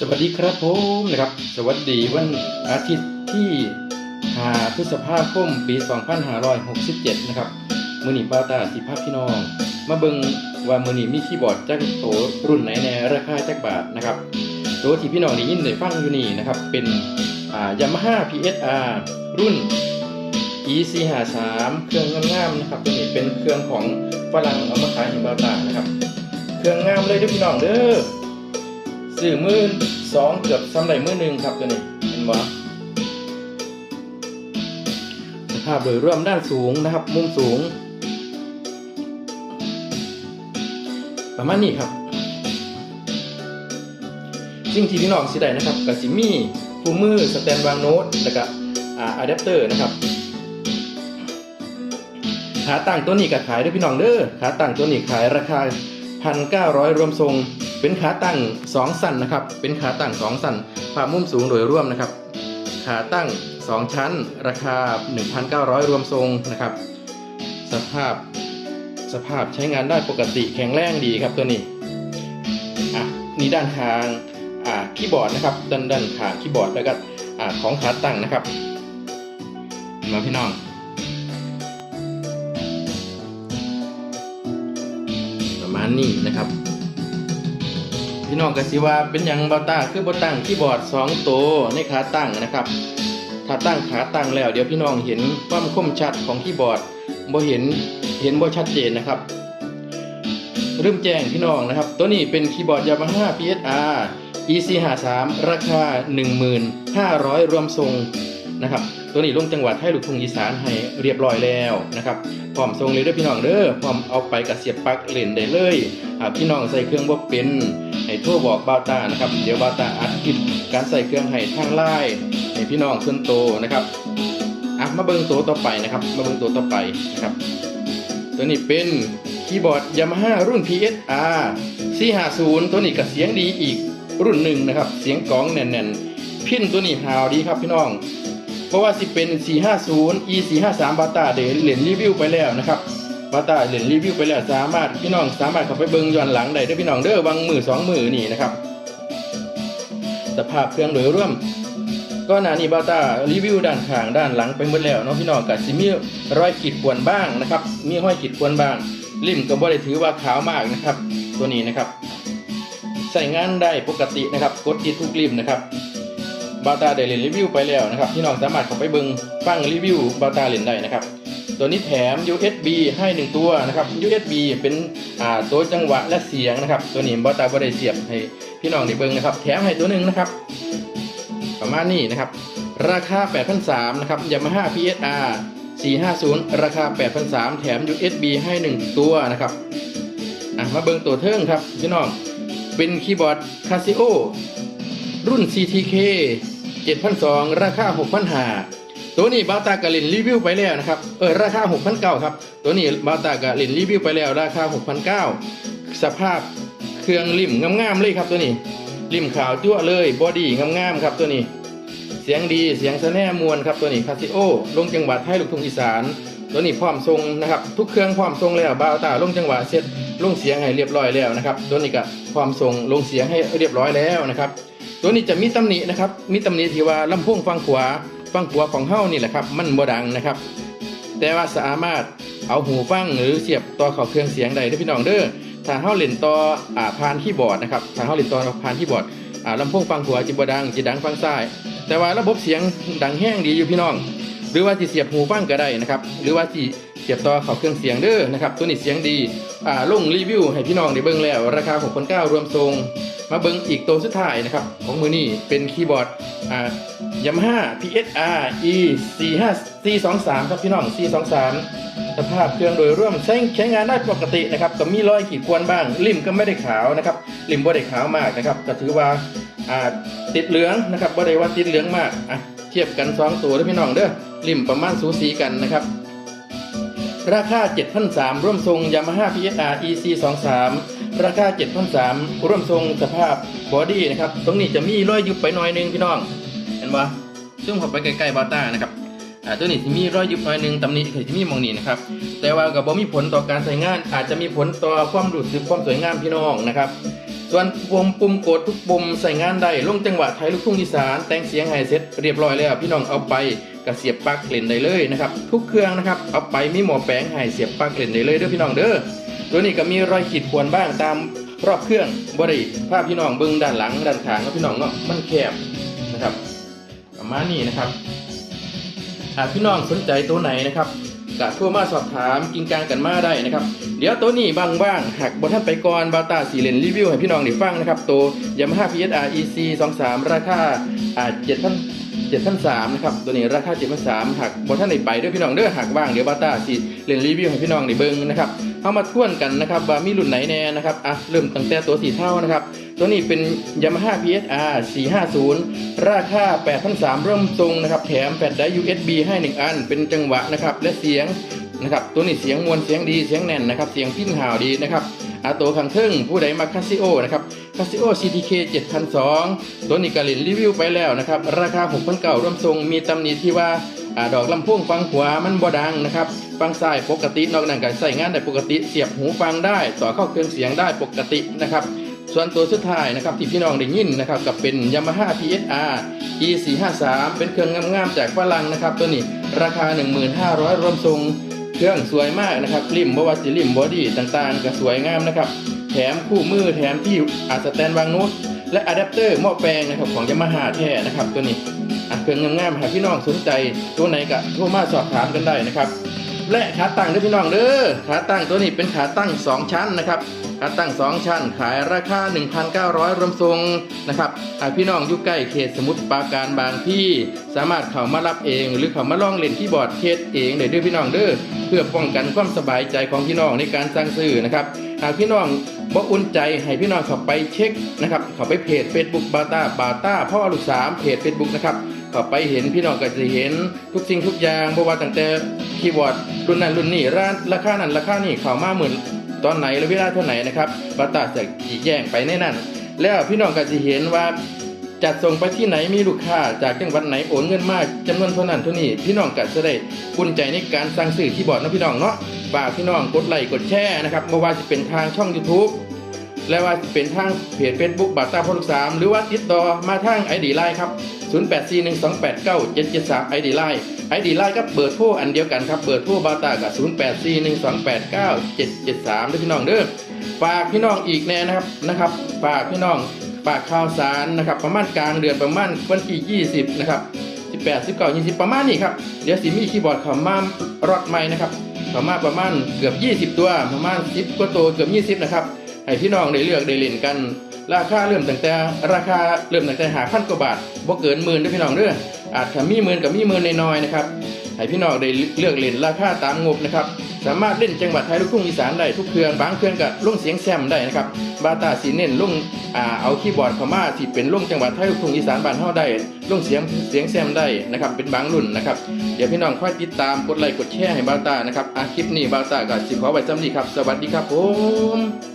สวัสดีครับผมนะครับ สวัสดีวันอาทิตย์ที่5พฤษภาคมปี 2567 นะครับมือหนีป้าตาสิภาพพี่น้อง มาเบิงว่ามือหนีมีคีย์บอร์ดจักโตรุ่นไหนในราคาจักบาทนะครับตัวที่พี่น้องได้ยินได้ฟังอยู่นี่นะครับ เป็นยามาฮ่า PSR รุ่น EC53 เครื่องงามๆนะครับตัวนี้เป็นเครื่องของฝรั่งเอามาขายให้ป้าตานะครับ เครื่องงามเลยเด้อพี่น้องเด้อ ซื้อมือสองเกือบซ้ำไหลมือหนึ่งครับตัวนี้เห็นบ่สภาพโดยรวมด้านสูงนะครับ มุมสูง ประมาณนี้ครับสิ่งที่พี่น้องสิได้นะครับกับสิมี่ผู้มือสแตนวางโน้ตแล้วก็อ่าอะแดปเตอร์นะครับขาตั้งตัวนี้ก็ขายด้วยพี่น้องเด้อขาตั้งตัวนี้ขายราคา 1,900 รวมทรง เป็นขาตั้ง2สั้นนะครับ เป็นขาตั้ง2สั้นภามุมสูงโดยร่วมนะครับ ขาตั้ง 2 ชั้น ราคา 1,900 รวมทรงนะครับ สภาพสภาพใช้งานได้ปกติแข็งแรงดีครับตัวนี้อะนี่ด้านข้างอ่าคีย์บอร์ดนะครับด้านด้านข้างคีย์บอร์ดแล้วก็อ่าของขาตั้งนะครับมาพี่น้องประมาณนี้นะครับ พี่น้องก็สิว่าเป็นอย่างบาต้าคือบาตั้งคีย์บอร์ด2ตัวในขาตั้งนะครับ ถ้าตั้งขาตั้งแล้ว เดี๋ยวพี่น้องเห็นความคมชัดของคีย์บอร์ดบ่เห็นเห็นบ่ชัดเจนนะครับเริ่มแจ้งพี่น้องนะครับ ตัวนี้เป็นคีย์บอร์ด Yamaha PSR EC53 ราคา 1,500 รวมทรงนะครับ ตัวนี้ลงจังหวัดให้ลูกทุ่งอีสานให้เรียบร้อยแล้วนะครับพร้อมทรงเลยเด้อพี่น้องเด้อพร้อมเอาไปกับเสียบปลั๊กเล่นได้เลยพี่น้องใส่เครื่องบ่เป็นให้โทรบอกบาตานะครับเดี๋ยวบ่าตาอัดคลิปการใส่เครื่องให้ทางไลน์ให้พี่น้องส่วนโตนะครับอะมาเบิ่งตัวต่อไปนะครับมาเบิ่งตัวต่อไปนะครับตัวนี้เป็นคีย์บอร์ด Yamaha รุ่น PSR 450 ตัวนี้ก็เสียงดีอีกรุ่นหนึ่งนะครับ เสียงกลองแน่นๆ พินตัวนี้ฮาวดีครับพี่น้อง ราะว่าสิเป็น 450 e 453บาตาเดเหรียญรีวิวไปแล้วนะครับบาตาเหรียญรีวิวไปแล้วสามารถพี่น้องสามารถเข้าไปเบิ่งย้อนหลังได้เด้อพี่น้องเด้อวางมือสองมือนี่นะครับ สภาพเครื่องโดยรวมก็หนานี่บาตารีวิวด้านข้างด้านหลังไปหมดแล้วเนาะพี่น้องกับสิมีรอยขีดข่วนบ้างนะครับ มีห้อยขีดข่วนบ้างริมก็บ่ได้ถือว่าขาวมากนะครับ ตัวนี้นะครับ ใส่งานได้ปกตินะครับ กดติดทุกริมนะครับ บาตาได้เล่นรีวิวไปแล้วนะครับพี่น้องสามารถเข้าไปเบิงฟังรีวิวบาตาเล่นได้นะครับตัวนี้แถม USB ให้หนึ่งตัวนะครับ USB เป็นอ่าตัวจังหวะและเสียงนะครับ ตัวนี้บาตาบ่ได้เสียบให้พี่น้องได้เบิ่งนะครับ แถมให้ตัวหนึ่งนะครับ ประมาณนี้นะครับ ราคา 8,300นะครับ Yamaha PSR 450 ราคา 8,300 แถม USB ให้ 1 ตัวนะครับอะมาเบิ่งตัวเทิงครับ พี่น้อง เป็นคีย์บอร์ด Casio รุ่น CTK 7,200ราคา6,500ตัวนี้บาตากะลินรีวิวไปแล้วนะครับเออราคา6,900ครับ ตัวนี้บาตากะลินรีวิวไปแล้วราคา6,900สภาพเครื่องริมงามๆเลยครับตัวนี้ริมขาวจั่วเลยบอดี้งามๆครับตัวนี้ เสียงดีเสียงสะแน่มวลครับตัวนี้คาซิโอลงจังหวัดให้ลูกทุ่งอีสานตัวนี้พร้อมทรงนะครับ ทุกเครื่องพร้อมทรงแล้วบาตาลงจังหวะเสร็จลงเสียงให้เรียบร้อยแล้วนะครับ ตัวนี้ก็พร้อมทรงลงเสียงให้เรียบร้อยแล้วนะครับ ตัวนี้จะมีตำหนินะครับ มีตำหนิที่ว่าลำโพงฟังขวาฟังขวาของเฮ้านี่แหละครับ มันบ่ดังนะครับ แต่ว่าสามารถเอาหูฟังหรือเสียบต่อเข้าเครื่องเสียงได้เด้พี่น้องเด้อ ถ้าเฮาเล่นต่ออ่าผ่านคีย์บอร์ดนะครับ ถ้าเฮาเล่นต่อผ่านคีย์บอร์ดอ่าลำโพงฟังขวาจิบ่ดังจิดังฟังซ้าย แต่ว่าระบบเสียงดังแห้งดีอยู่พี่น้อง หรือว่าที่เสียบหูฟังก็ได้นะครับ หรือว่าที่เสียบต่อเข้าเครื่องเสียงเด้อนะครับ ตัวนี้เสียงดี อ่าลงรีวิวให้พี่น้องได้เบิ่งแล้ว ราคา6 9 0 0รวมทรง มาเบิ่งอีกตัวสุดท้ายนะครับ ของมือนี่เป็นคีย์บอร์ดอ่า Yamaha PSR E 4 5 4 2 3ครับพี่น้อง 423 สภาพเครื่องโดยร่วมใช้ใช้งานได้ปกตินะครับก็มีรอยขีดข่วนบ้าง ริมก็ไม่ได้ขาวนะครับริมบ่ได้ขาวมากนะครับก็ถือว่าอ่าติดเหลืองนะครับบ่ได้ว่าติดเหลืองมากอะเทียบกันสองตัวด้อพี่น้องเด้อริมประมาณสูสีกันนะครับราคา7,300ร่วมทรง Yamaha PSR EC 23 ราคา7,300ร่วมทรงสภาพบอดี้นะครับ ตรงนี้จะมีรอยยุบไปหน่อยนึงพี่น้อง เห็นปะซึ่งเข้าไปใกล้ๆบาต้านะครับอ่าตัวนี้ที่มีรอยยุบหน่อยนึงตำหนิคือที่มีมองนี้นะครับ แต่ว่ากับบ่มีผลต่อการใช้งาน อาจจะมีผลต่อความรู้สึกความสวยงามพี่น้องนะครับ ส่วนปุ่มปุ่มกดทุกปุ่มใส่งานได้ลงจังหวะไทยลูกทุ่งอีสาน แต่งเสียงให้เสร็จเรียบร้อยแล้ว พี่น้องเอาไปกระเสียบปลั๊กเล่นได้เลยนะครับ ทุกเครื่องนะครับเอาไปมีหมอแปลงให้เสียบปลั๊กเล่นได้เลยเด้อพี่น้องเด้อ ตัวนี้ก็มีรอยขีดข่วนบ้างตามรอบเครื่องบริภาพพี่น้องเบิ้งด้านหลังด้านขางเนาะพี่น้องเนาะมันแคบนะครับประมาณนี้นะครับหากพี่น้องสนใจตัวไหนนะครับก็โทรมาสอบถามกินกลางกันมาได้นะครับ เดี๋ยวตัวนี้บ้างหากบนท่านไปก่อนบาตาสีเลนรีวิวให้พี่น้องได้ฟังนะครับ ตัวยามาฮ่า PSR EC 23ราคาอ่า7,000 7,300นสามนะครับตัวนี้ราคา7,300หากบนท่านได้ไปด้วยพี่น้องเด้อหากว่างเดี๋ยวบาตาสีเลนรีวิวให้พี่น้องได้เบิ่งนะครับ เอามาทวนกันนะครับว่ามีรุ่นไหนแน่นะครับอะเริ่มตั้งแต่ตัวสีเท่านะครับ ตัวนี้เป็น Yamaha PSR 450 ราคา 8,300เริ่มทรงนะครับ แถมแฟลชไดร์ USB ให้ 1 อัน เป็นจังหวะนะครับและเสียงนะครับตัวนี้เสียงมวลเสียงดีเสียงแน่นนะครับเสียงพิ้นห่าวดีนะครับอาตัวขังเทิงผู้ใดมาคาซิโอนะครับคาซิโอ CTK 7002 ตัวนี้กระลินรีวิวไปแล้วนะครับราคา6,900ร่วมทรงมีตำหนิที่ว่าอ่าดอกลำโพงฟังขวามันบ่ดังนะครับ ฟังซ้ายปกตินอกนั้นก็ใส่งานได้ปกติเสียบหูฟังได้ต่อเข้าเครื่องเสียงได้ปกตินะครับส่วนตัวสุดท้ายนะครับที่พี่น้องได้ยินนะครับกับเป็น Yamaha PSR E453 เป็นเครื่องงามๆจากฝรั่งนะครับ ตัวนี้ราคา 1500 รวมทรงเครื่องสวยมากนะครับริมบวาสิริมบอดี้ต่างๆ ก็สวยงามนะครับ แถมคู่มือแถมที่อาสแตนวางโน้ตและอะแดปเตอร์หม้อแปลงนะครับของ Yamaha แท้นะครับตัวนี้เครื่องงามๆหากพี่น้องสนใจตัวไหนก็โทรมาสอบถามกันได้นะครับ และขาตั้งด้อพี่น้องเด้อขาตั้งตัวนี้เป็นขาตั้ง 2 ชั้นนะครับขาตั้ง 2 ชั้น ขายราคา 1,900 รวมทรงนะครับหากพี่น้องอยู่ใกล้เขตสมุทรปราการบางที่สามารถเข้ามารับเอง หรือเข้ามาลองเล่นที่บอร์ดเคสเองได้ด้อพี่น้องเด้อเพื่อป้องกันความสบายใจของพี่น้องในการสั่งซื้อนะครับหากพี่น้องบ่อุ่นใจให้พี่น้องเข้าไปเช็คนะครับเข้าไปเพจ Facebook บาตาบาตาพ่อลูกสามเพจ Facebook นะครับ ก็ไปเห็นพี่น้องก็จะเห็นทุกสิ่งทุกอย่างเพราะว่าตั้งแต่คีย์บอร์ดรุ่นนั้นรุ่นนี้ร้านราคานั้นราคานี้เขาวมาเหมือนตอนไหนและเวลาเท่าไหร่นะครับบัตตาจะจีแจ้งไปในนั้นแล้วพี่น้องก็จะเห็นว่าจัดส่งไปที่ไหนมีลูกค้าจากจังหวัดไหนโอนเงินมากจำนวนเท่านั้นเท่านี้พี่น้องก็จะได้อุ่นใจในการสั่งซื้อคีย์บอร์ดนะพี่น้องเนาะฝากพี่น้องกดไลค์กดแชร์นะครับไม่ว่าจะเป็นทางช่อง YouTube และว่าจะเป็นทางเพจ Facebook บาตาพลุกสามหรือว่าติดต่อมาทางไอดีไลน์ครับ 0841289773ไอดีไลน์ไอดีไลน์กับเบอร์โทรอันเดียวกันครับเบอร์โทรบาตากับ 0841289773ด้วยพี่น้องเด้อ ฝากพี่น้องอีกแน่นะครับนะครับ ฝากพี่น้อง ฝากข่าวสารนะครับ ประมาณกลางเดือนประมาณวันที่20 นะครับ 18 19 20 ประมาณนี้ครับ เดี๋ยวสิมีคีย์บอร์ดเขามารอดใหม่นะครับเขามาประมาณเกือบ 20 ตัว ประมาณ10กว่าตัวเกือบ 20 นะครับ ให้พี่น้องได้เลือกได้เล่นกัน ราคาเริ่มตั้งแต่ ราคาเริ่มตั้งแต่หาพันกว่าบาทบ่เกินหมื่นด้วยพี่น้องเด้ออาจจะมีหมื่นกับมีหมื่นน้อยๆนะครับให้พี่น้องได้เลือกเล่นราคาตามงบนะครับสามารถเล่นจังหวัดไทยลูกทุ่งอีสานได้ทุกเครื่องบางเครื่องก็ลงเสียงแซมได้นะครับบาตาสีเน้นลงอ่าเอาคีย์บอร์ดเข้ามาที่เป็นลงจังหวัดไทยลูกทุ่งอีสานบ้านเฮาได้ลงเสียงเสียงแซมได้นะครับเป็นบางรุ่นนะครับเดี๋ยวพี่น้องค่อยติดตามกดไลค์กดแชร์ให้บาตานะครับอะคลิปนี้บาตาก็สิขอไว้จำนี้ครับ สวัสดีครับผม